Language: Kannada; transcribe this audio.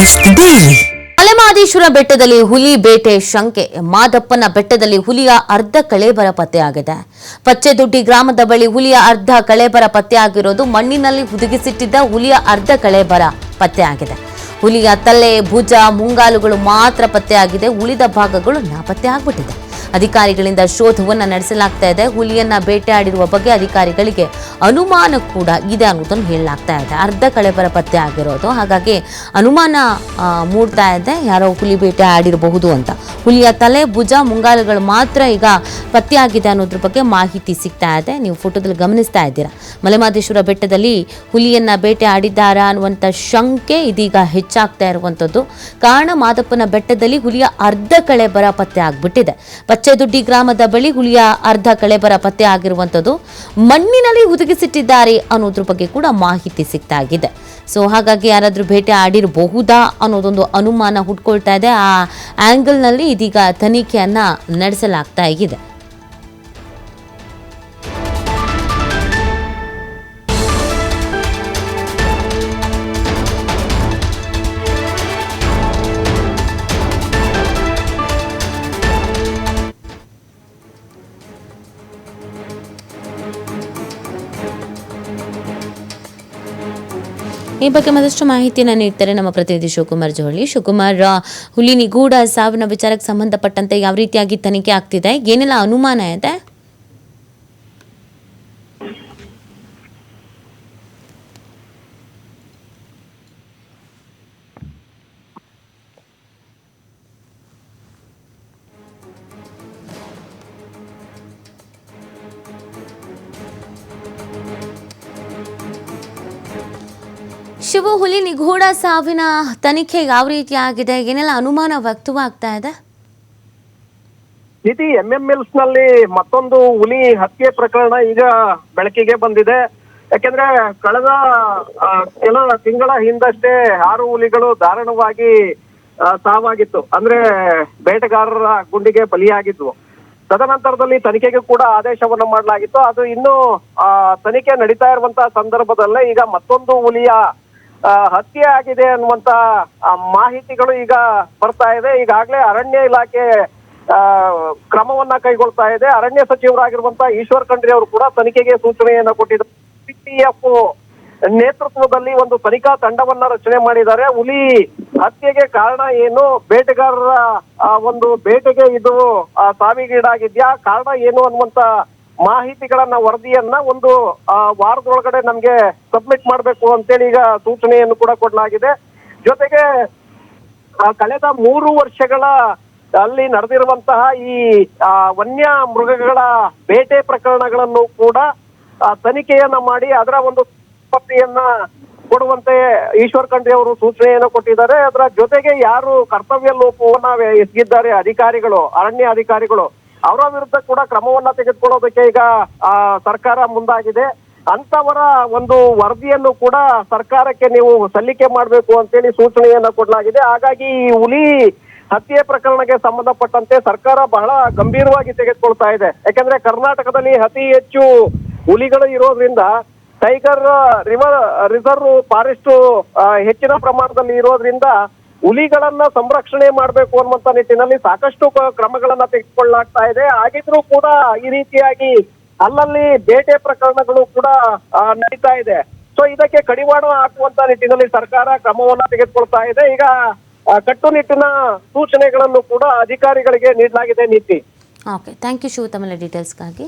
ಮಲೆಮಹದೇಶ್ವರ ಬೆಟ್ಟದಲ್ಲಿ ಹುಲಿ ಬೇಟೆ ಶಂಕೆ. ಮಾದಪ್ಪನ ಬೆಟ್ಟದಲ್ಲಿ ಹುಲಿಯ ಅರ್ಧ ಕಳೇಬರ ಪತ್ತೆಯಾಗಿದೆ. ಪಚ್ಚೆದುಡ್ಡಿ ಗ್ರಾಮದ ಬಳಿ ಹುಲಿಯ ಅರ್ಧ ಕಳೇಬರ ಪತ್ತೆಯಾಗಿರೋದು ಮಣ್ಣಿನಲ್ಲಿ ಹುದುಗಿಸಿಟ್ಟಿದ್ದ ಹುಲಿಯ ಅರ್ಧ ಕಳೇಬರ ಪತ್ತೆಯಾಗಿದೆ. ಹುಲಿಯ ತಲೆ, ಭುಜ, ಮುಂಗಾಲುಗಳು ಮಾತ್ರ ಪತ್ತೆಯಾಗಿದೆ. ಉಳಿದ ಭಾಗಗಳು ನಾಪತ್ತೆ ಆಗ್ಬಿಟ್ಟಿದೆ ಅಧಿಕಾರಿಗಳಿಂದ ಶೋಧವನ್ನು ನಡೆಸಲಾಗ್ತಾ ಇದೆ. ಹುಲಿಯನ್ನ ಬೇಟೆಯಾಡಿರುವ ಬಗ್ಗೆ ಅಧಿಕಾರಿಗಳಿಗೆ ಅನುಮಾನ ಕೂಡ ಇದೆ ಅನ್ನೋದನ್ನು ಹೇಳಲಾಗ್ತಾ ಇದೆ. ಅರ್ಧ ಕಳೆಬರ ಪತ್ತೆ ಆಗಿರೋದು. ಹಾಗಾಗಿ ಅನುಮಾನ ಮೂಡ್ತಾ ಇದೆ. ಯಾರೋ ಹುಲಿ ಬೇಟೆ ಆಡಿರಬಹುದು ಅಂತ. ಹುಲಿಯ ತಲೆ, ಭುಜ, ಮುಂಗಾಲುಗಳು ಮಾತ್ರ ಈಗ ಪತ್ತೆಯಾಗಿದೆ ಅನ್ನೋದ್ರ ಬಗ್ಗೆ ಮಾಹಿತಿ ಸಿಗ್ತಾ ಇದೆ. ನೀವು ಫೋಟೋದಲ್ಲಿ ಗಮನಿಸ್ತಾ ಇದ್ದೀರಾ. ಮಲೆಮಹದೇಶ್ವರ ಬೆಟ್ಟದಲ್ಲಿ ಹುಲಿಯನ್ನ ಬೇಟೆ ಆಡಿದ್ದಾರಾ ಅನ್ನುವಂಥ ಶಂಕೆ ಇದೀಗ ಹೆಚ್ಚಾಗ್ತಾ ಇರುವಂಥದ್ದು ಕಾರಣ ಮಾದಪ್ಪನ ಬೆಟ್ಟದಲ್ಲಿ ಹುಲಿಯ ಅರ್ಧ ಕಳೆ ಬರ ಪತ್ತೆ ಆಗ್ಬಿಟ್ಟಿದೆ. ಪಚ್ಚೆದುಡ್ಡಿ ಗ್ರಾಮದ ಬಳಿ ಹುಲಿಯ ಅರ್ಧ ಕಳೆಬರ ಪತ್ತೆ ಆಗಿರುವಂಥದ್ದು ಮಣ್ಣಿನಲ್ಲಿ ಹುದುಗಿಸಿಟ್ಟಿದ್ದಾರೆ ಅನ್ನೋದ್ರ ಬಗ್ಗೆ ಕೂಡ ಮಾಹಿತಿ ಸಿಗ್ತಾ ಇದೆ ಸೊ ಹಾಗಾಗಿ ಯಾರಾದರೂ ಭೇಟಿ ಆಡಿರಬಹುದಾ ಅನ್ನೋದೊಂದು ಅನುಮಾನ ಹುಟ್ಕೊಳ್ತಾ ಇದೆ. ಆ ಆ್ಯಂಗಲ್ನಲ್ಲಿ ಇದೀಗ ತನಿಖೆಯನ್ನ ನಡೆಸಲಾಗ್ತಾ ಇದೆ. ಈ ಬಗ್ಗೆ ಮತ್ತಷ್ಟು ಮಾಹಿತಿಯನ್ನು ನೀಡ್ತಾರೆ ನಮ್ಮ ಪ್ರತಿನಿಧಿ ಶಿವಕುಮಾರ್ ಜೋಳಿ. ಶಿವಕುಮಾರ್ ಹುಲಿ ನಿಗೂಢ ಸಾವಿನ ವಿಚಾರಕ್ಕೆ ಸಂಬಂಧಪಟ್ಟಂತೆ ಯಾವ ರೀತಿಯಾಗಿ ತನಿಖೆ ಆಗ್ತಿದೆ? ಏನೆಲ್ಲ ಅನುಮಾನ ಇದೆ? ಶಿವು ಹುಲಿ ನಿಗೂಢ ಸಾವಿನ ತನಿಖೆ ಯಾವ ರೀತಿ ಆಗಿದೆ ಏನೆಲ್ಲ ಅನುಮಾನ ವ್ಯಕ್ತವಾಗ್ತಾ ಇದೆ? ಇತಿ ಎಂಎಂಎಲ್ಸ್ನಲ್ಲಿ ಮತ್ತೊಂದು ಹುಲಿ ಹತ್ಯೆ ಪ್ರಕರಣ ಈಗ ಬೆಳಕಿಗೆ ಬಂದಿದೆ. ಯಾಕೆಂದ್ರೆ ಕಳೆದ ಕೆಲ ತಿಂಗಳ ಹಿಂದಷ್ಟೇ ಆರು ಹುಲಿಗಳು ದಾರುಣವಾಗಿ ಸಾವಾಗಿತ್ತು. ಅಂದ್ರೆ ಬೇಟೆಗಾರರ ಗುಂಡಿಗೆ ಬಲಿಯಾಗಿದ್ವು. ತದನಂತರದಲ್ಲಿ ತನಿಖೆಗೆ ಕೂಡ ಆದೇಶವನ್ನು ಮಾಡಲಾಗಿತ್ತು. ಅದು ಇನ್ನು ತನಿಖೆ ನಡೀತಾ ಇರುವಂತಹ ಸಂದರ್ಭದಲ್ಲೇ ಈಗ ಮತ್ತೊಂದು ಹುಲಿಯ ಹತ್ಯೆ ಆಗಿದೆ ಅನ್ನುವಂತ ಮಾಹಿತಿಗಳು ಈಗ ಬರ್ತಾ ಇದೆ. ಈಗಾಗಲೇ ಅರಣ್ಯ ಇಲಾಖೆ ಕ್ರಮವನ್ನ ಕೈಗೊಳ್ತಾ ಇದೆ. ಅರಣ್ಯ ಸಚಿವರಾಗಿರುವಂತಹ ಈಶ್ವರ್ ಖಂಡ್ರಿ ಅವರು ಕೂಡ ತನಿಖೆಗೆ ಸೂಚನೆಯನ್ನ ಕೊಟ್ಟಿದ್ದಾರೆ. ಸಿಪಿಎಫ್ ನೇತೃತ್ವದಲ್ಲಿ ಒಂದು ತನಿಖಾ ತಂಡವನ್ನ ರಚನೆ ಮಾಡಿದ್ದಾರೆ. ಹುಲಿ ಹತ್ಯೆಗೆ ಕಾರಣ ಏನು? ಬೇಟೆಗಾರರ ಒಂದು ಬೇಟೆಗೆ ಇದು ಸಾವಿಗೀಡಾಗಿದ್ಯಾ? ಕಾರಣ ಏನು ಅನ್ನುವಂತ ಮಾಹಿತಿಗಳನ್ನ, ವರದಿಯನ್ನ ಒಂದು ವಾರದೊಳಗಡೆ ನಮ್ಗೆ ಸಬ್ಮಿಟ್ ಮಾಡ್ಬೇಕು ಅಂತೇಳಿ ಈಗ ಸೂಚನೆಯನ್ನು ಕೂಡ ಕೊಡಲಾಗಿದೆ. ಜೊತೆಗೆ ಕಳೆದ ಮೂರು ವರ್ಷಗಳ, ಅಲ್ಲಿ ನಡೆದಿರುವಂತಹ ಈ ವನ್ಯ ಮೃಗಗಳ ಬೇಟೆ ಪ್ರಕರಣಗಳನ್ನು ಕೂಡ ತನಿಖೆಯನ್ನ ಮಾಡಿ ಅದರ ಒಂದು ಪತ್ತಿಯನ್ನ ಕೊಡುವಂತೆ ಈಶ್ವರ್ ಖಂಡ್ರೆ ಅವರು ಸೂಚನೆಯನ್ನು ಕೊಟ್ಟಿದ್ದಾರೆ. ಅದರ ಜೊತೆಗೆ ಯಾರು ಕರ್ತವ್ಯ ಲೋಪವನ್ನ ಎಸಗಿದ್ದಾರೆ ಅಧಿಕಾರಿಗಳು, ಅರಣ್ಯ ಅಧಿಕಾರಿಗಳು ಅವರ ವಿರುದ್ಧ ಕೂಡ ಕ್ರಮವನ್ನ ತೆಗೆದುಕೊಳ್ಳೋದಕ್ಕೆ ಈಗ ಸರ್ಕಾರ ಮುಂದಾಗಿದೆ. ಅಂತವರ ಒಂದು ವರದಿಯನ್ನು ಕೂಡ ಸರ್ಕಾರಕ್ಕೆ ನೀವು ಸಲ್ಲಿಕೆ ಮಾಡಬೇಕು ಅಂತೇಳಿ ಸೂಚನೆಯನ್ನ ಕೊಡಲಾಗಿದೆ. ಹಾಗಾಗಿ ಈ ಹುಲಿ ಹತ್ಯೆ ಪ್ರಕರಣಕ್ಕೆ ಸಂಬಂಧಪಟ್ಟಂತೆ ಸರ್ಕಾರ ಬಹಳ ಗಂಭೀರವಾಗಿ ತೆಗೆದುಕೊಳ್ತಾ ಇದೆ. ಯಾಕಂದ್ರೆ ಕರ್ನಾಟಕದಲ್ಲಿ ಅತಿ ಹೆಚ್ಚು ಹುಲಿಗಳು ಇರೋದ್ರಿಂದ ಟೈಗರ್ ರಿವರ್, ರಿಸರ್ವ್ ಫಾರೆಸ್ಟ್ ಹೆಚ್ಚಿನ ಪ್ರಮಾಣದಲ್ಲಿ ಇರೋದ್ರಿಂದ ಹುಲಿಗಳನ್ನ ಸಂರಕ್ಷಣೆ ಮಾಡಬೇಕು ಅನ್ನುವಂತ ನಿಟ್ಟಿನಲ್ಲಿ ಸಾಕಷ್ಟು ಕ್ರಮಗಳನ್ನ ತೆಗೆದುಕೊಳ್ಳಲಾಗ್ತಾ ಇದೆ. ಆಗಿದ್ರೂ ಕೂಡ ಈ ರೀತಿಯಾಗಿ ಅಲ್ಲಲ್ಲಿ ಬೇಟೆ ಪ್ರಕರಣಗಳು ಕೂಡ ನಡೀತಾ ಇದೆ. ಸೊ ಇದಕ್ಕೆ ಕಡಿವಾಣ ಹಾಕುವಂತ ನಿಟ್ಟಿನಲ್ಲಿ ಸರ್ಕಾರ ಕ್ರಮವನ್ನ ತೆಗೆದುಕೊಳ್ತಾ ಇದೆ. ಈಗ ಕಟ್ಟುನಿಟ್ಟಿನ ಸೂಚನೆಗಳನ್ನು ಕೂಡ ಅಧಿಕಾರಿಗಳಿಗೆ ನೀಡಲಾಗಿದೆ ನೀತಿ. Okay thank you Shivu ಡೀಟೇಲ್ಸ್ಗಾಗಿ